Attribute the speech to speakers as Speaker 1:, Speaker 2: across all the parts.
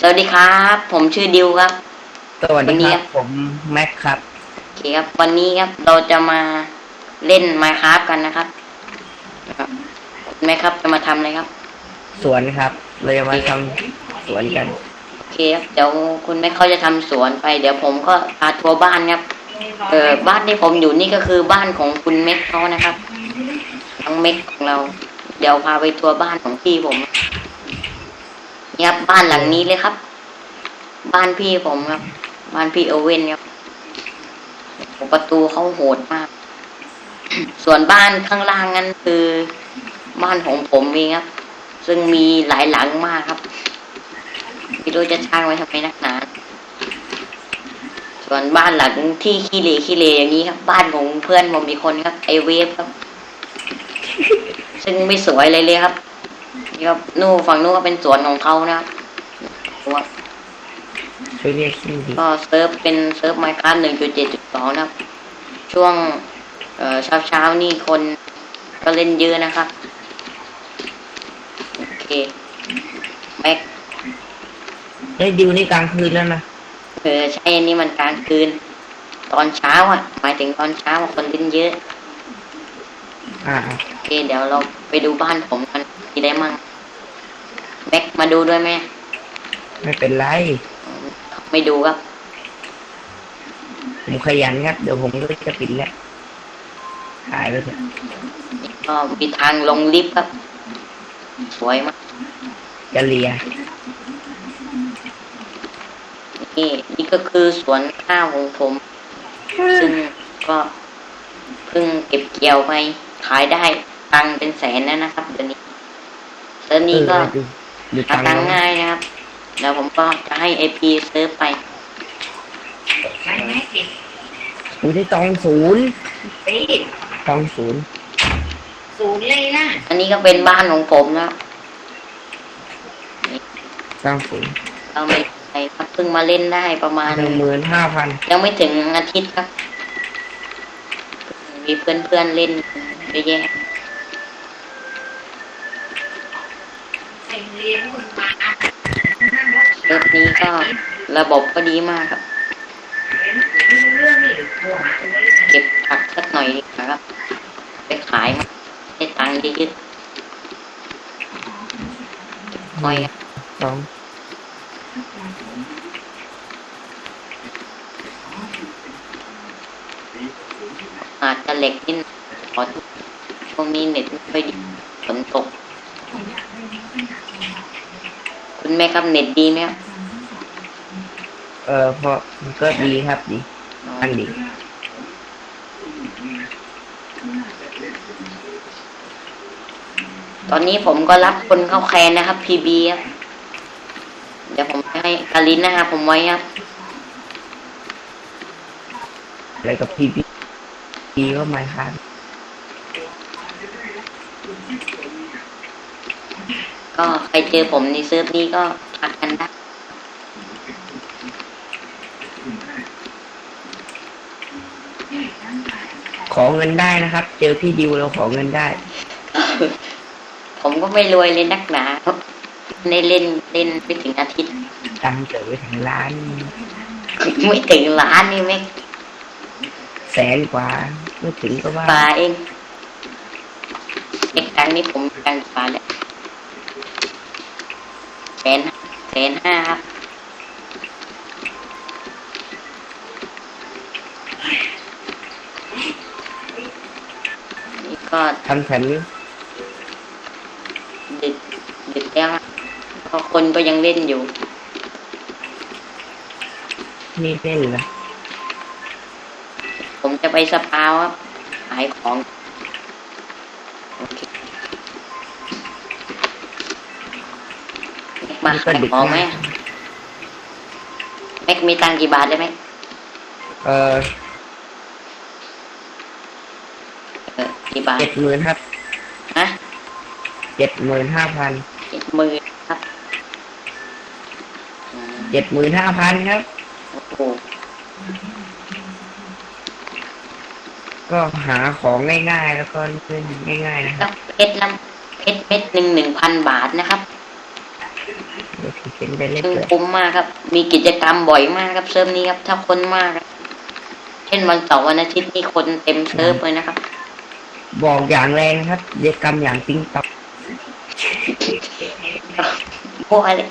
Speaker 1: สวัสดีครับ ผมชื่อดิวครับ
Speaker 2: สวัส
Speaker 1: วั
Speaker 2: ดี
Speaker 1: นนี้
Speaker 2: ครับ ผมแม็กครับ
Speaker 1: โอเคครับ วันนี้ครับเราจะมาเล่น Minecraft กันนะครับครับคุณแม่ครับจะมาทำอะไรครับ
Speaker 2: สวนครับ เราจะมาทำสวนกัน
Speaker 1: โอเคครับเดี๋ยวคุณแม่เขาจะทำสวนไป เดี๋ยวผมก็พาทัวร์บ้านครับเออบ้านที่ผมอยู่นี่ก็คือบ้านของคุณเม็กเขานะครับน้องเม็กของเรา เดี๋ยวพาไปทัวร์บ้านของพี่ผม นี่ครับบ้านหลังนี้เลยครับ บ้านพี่ผมครับ บ้านพี่โอเว่นครับประตูเขาโหดมาก ส่วนบ้านข้างล่างนั้นคือบ้านของผมเองครับ ซึ่งมีหลายหลังมากครับไม่รู้จะช่างไว้ทำไมนักหนา ส่วนบ้านหลังที่ขี้เหร่ขี้เหร่อย่างนี้ครับ บ้านของเพื่อนผมมีคนครับ ไอเวฟครับ ซึ่งไม่สวยเลยเลยครับ นี่ครับนู่นฝั่งนู้นก็เป็นสวนของเขานะครับ
Speaker 2: ช่วยเรียกชื่อดี
Speaker 1: ก็เซิร์ฟเป็นเซิร์ฟไมค์ครับหนึ่งจุดเจ็ดจุดสองนะครับ ช่วงเอ่อเช้าเช้าๆนี่คนก็เล่นเยอะนะครับ โอเคแม็ก
Speaker 2: เฮ้ยดิวนี่กลางคืนแล้วนะ
Speaker 1: เออใช่อันนี้มันกลางคืน ตอนเช้าอะ หมายถึงตอนเช้าอะคนเล่นเยอะ
Speaker 2: อ่า
Speaker 1: โอเคเดี๋ยวเราไปดูบ้านผมกัน มีได้มั่งแม็กมาดูด้วยไหม
Speaker 2: ไม่เป็นไร
Speaker 1: ไม่ดูครับ
Speaker 2: ผมขยันครับ เดี๋ยวผมก็จะปิดแล้วหายไปเถอะ
Speaker 1: นี่ก็มีทางลงลิฟต์ครับ สวยมาก
Speaker 2: จะเลีย
Speaker 1: นี่นี่ก็คือสวนข้าวของผม ซึ่งก็เพิ่งเก็บเกี่ยวไปขายได้ตังค์เป็นแสนแล้วนะครับเดี๋ยวนี้ เดี๋ยวนี้ก็
Speaker 2: เออดูดู
Speaker 1: หา
Speaker 2: ตัง
Speaker 1: ตังค์
Speaker 2: ค์
Speaker 1: ง่ายนะครับ แล้วผมก็จะให้ไอพีเซิร์ฟไป
Speaker 2: ดูที่ตองศูนย์
Speaker 3: ปี
Speaker 2: ตองศูนย์
Speaker 3: ศูนย์เลยนะ
Speaker 1: อันนี้ก็เป็นบ้านของผมนะครับ
Speaker 2: ตองศูนย์
Speaker 1: เราไม่ใครครับเพิ่งมาเล่นได้ประมาณ
Speaker 2: หนึ่งหมื่นห้าพัน
Speaker 1: ยังไม่ถึงอาทิตย์ครับ มีเพื่อนๆเล่นเยอะแยะ รื่องนี้ก็ระบบก็ดีมากครับ
Speaker 3: เรื่องนี่หัว
Speaker 1: เก็บผักสักหน่อยดีกว่าครับ ไปขายมาได้ตังค์เยอะๆเก็บหน่อยครับ
Speaker 2: ตอง
Speaker 1: อาจจะเหล็กนิดหน่อยขอโทษช่วงนี้เน็ตไม่ค่อยดีฝนตก คุณแม่ครับเน็ตดีไหมครับ
Speaker 2: เออเพราะมันก็ดีครับดีอันดี
Speaker 1: ตอนนี้ผมก็รับคนเข้าแคนนะครับ PB ครับเดี๋ยวผมจะให้กาลินนะครับผมไว้ครับ
Speaker 2: อะไรกับพีพีพีก็ไม่ครับ
Speaker 1: ก็ใครเจอผมในเซิร์ฟนี้ก็ทักกันได้
Speaker 2: ขอเงินได้นะครับ เจอพี่ดิวเราขอเงินได้
Speaker 1: ผมก็ไม่รวยเลยนักหนาครับในเล่นเล่นไม่ถึงอาทิตย์
Speaker 2: ตังค์เกิดไปถึงล้าน
Speaker 1: ไม่ถึงล้านนี่ไม่
Speaker 2: แสนกว่าไม่ถึงก็ว่า
Speaker 1: ปลาเองเอกตังค์นี่ผมตังค์ปลาแล้วแส นแสนห้าครับนี่ก็
Speaker 2: ทำแผ่น
Speaker 1: ดึกดึกแล้วอะเพราะคนก็ยังเล่นอยู่
Speaker 2: นี่เล่นนะ
Speaker 1: ผมจะไปสปาวครับขายของ ม็กมา
Speaker 2: นี่ก็
Speaker 1: ขาย
Speaker 2: ดึก
Speaker 1: ของไหม
Speaker 2: มาก
Speaker 1: แม็กมีตังค์กี่บาทได้ไหม
Speaker 2: เออ
Speaker 1: เออกี่บาท
Speaker 2: เจ็ดหมื่นครับ
Speaker 1: ฮะ
Speaker 2: เจ็ดหมื่นห้าพัน
Speaker 1: เจ็ดหมื่นครับอืม
Speaker 2: เจ็ดหมื่นห้าพันครับ
Speaker 1: โอ้โห
Speaker 2: ก็หาของง่ายๆ แล้วก็เล่นง่าย ๆ นะค
Speaker 1: แล้
Speaker 2: รับ
Speaker 1: วเพชรละเพชรเม็ดหนึ่งหนึ่งพันบาทนะครับ
Speaker 2: โอ เคเป็นไปเล่น
Speaker 1: ซึ่ง
Speaker 2: เกิด
Speaker 1: คุ้มมากครับ มีกิจกรรมบ่อยมากครับเซิร์ฟนี้ครับ ถ้าคนมากครับเช่นวันเสาร์วันอาทิตย์นี่คนเต็มเซิร์ฟเลยนะครับ
Speaker 2: บอกอย่างแรงครับกิจกรรมอย่างติ๊งต๊อก
Speaker 1: พวกอะไร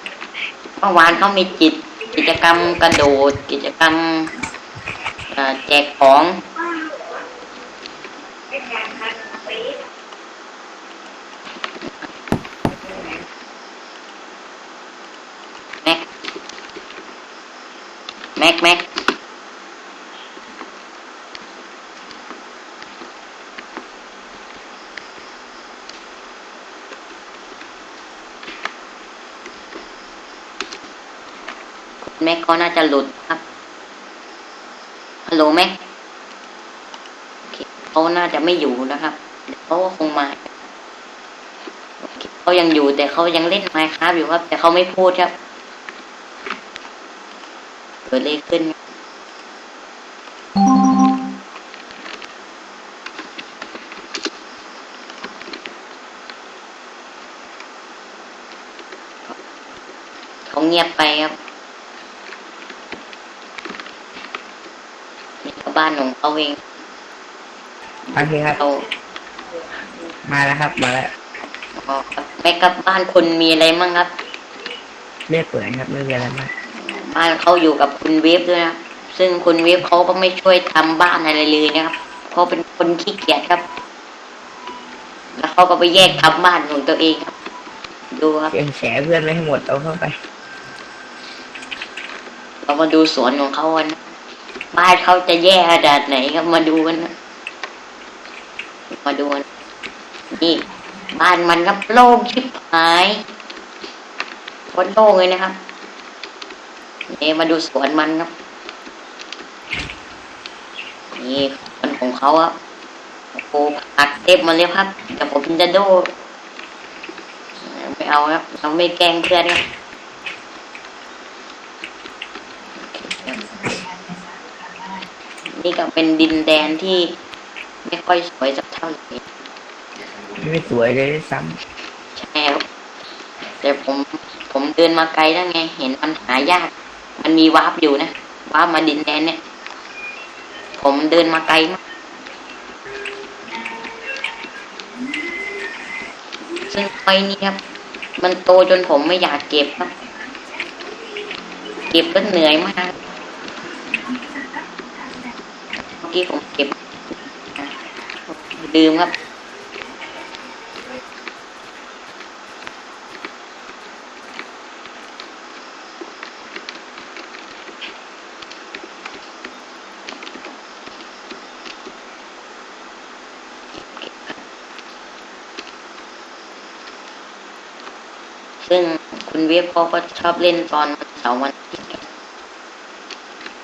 Speaker 1: เมื่อวานเขามีกิจกิจกรรมกระโดด กิจกรรมเอ่อแจกของ แม็กแม็กแม็กเขาน่าจะหลุดครับฮัลโหลแม็กเขาน่าจะไม่อยู่นะครับเดี๋ยวเขาก็คงมาเคเขายังอยู่แต่เขายังเล่นไมค์ครับอยู่ครับ แต่เขาไม่พูดครับ เกิดอะไรขึ้น เขาเงียบไปครับนี่ก็บ้านของเขาเอง
Speaker 2: โอเคครับ
Speaker 1: เรา
Speaker 2: มาแล้วครับ มาแล้ว
Speaker 1: อ๋อครับแม่กับบ้านคุณมีอะไรมั่งครับ
Speaker 2: เรียกเปิดครับไม่มีอะไรมาก
Speaker 1: บ้านเขาอยู่กับคุณเวฟด้วยนะซึ่งคุณเวฟเขาก็ไม่ช่วยทำบ้านอะไรเลยนะครับเขาเป็นคนขี้เกียจครับ แล้วเขาก็ไปแยกทำบ้านของตัวเองครับ ดูครับ
Speaker 2: เสียงแฉเพื่อนไม่ให้หมดเอาเข้าไป
Speaker 1: เรามาดูสวนของเขากันนะบ้านเขาจะแย่ขนาดไหนครับมาดูกันนะมาดูกันนี่บ้านมันครับโล่งชิบหายคนโล่งเลยนะครับ นี่มาดูสวนมันครับ นี่สวนของเขาครับโอ้โหผักเต็มมาเลยครับแต่ผมจะโดไม่เอาครับเราไม่แกล้งเพื่อนครับนี่ก็เป็นดินแดนที่ไม่ค่อยสวยสักเท่าไหร่
Speaker 2: ไม่สวยเลยด้วยซ้
Speaker 1: ใช่ครับแต่ผมผมเดินมาไกลแล้วไง เห็นมันหายาก มันมีวาร์ปอยู่นะวาร์ปมาดินแดนเนี่ย ผมเดินมาไกลมากซึ่งไฟนี้ครับ มันโตจนผมไม่อยากเก็บครับเก็บก็เหนื่อยมากเมื่อกี้ผมเก็บลืมครับ ซึ่งคุณเวฟเขาก็ชอบเล่นตอนเสาร์วันอาทิตย์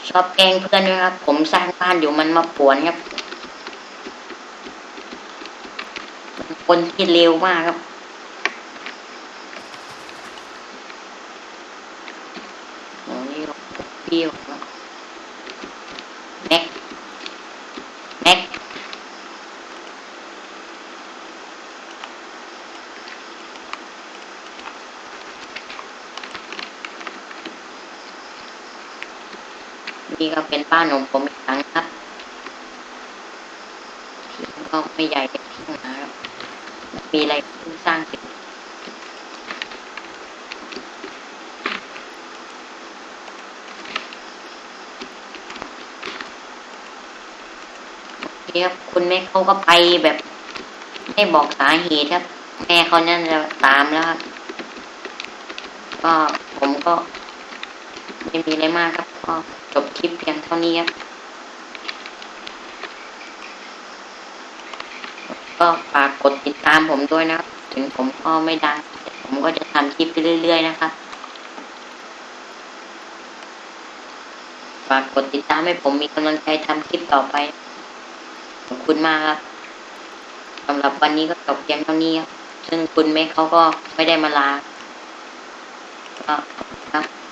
Speaker 1: ชอบแกล้งเพื่อนด้วยครับ ผมสร้างบ้านอยู่มันมาป่วนครับคนที่เร็วมากครับ โอ้นี่เราเปรี้ยวแล้วแม็ก แม็ก นี่ก็เป็นบ้านของผมอีกครั้งครับที่ก็ไม่ใหญ่เป็นที่หนาครับมีอะไรเพิ่งสร้างเสร็จนี่ครับคุณแม่เขาก็ไปแบบ ไม่บอกสาเหตุครับ แม่เขานั่นจะตามแล้วครับ ก็ผมก็ไม่มีอะไรมากครับก็ จบคลิปเพียงเท่านี้ครับก็ฝากกดติดตามผมด้วยนะครับ ถึงผมก็ไม่ดังผมก็จะทำคลิปไปเรื่อย ๆ นะครับฝากกดติดตามให้ผมมีกำลังใจทำคลิปต่อไป ขอบคุณมากครับสำหรับวันนี้ก็จบเพียงเท่านี้ครับ ซึ่งคุณเมฆเขาก็ไม่ได้มาลาก็ขอบคุณครับ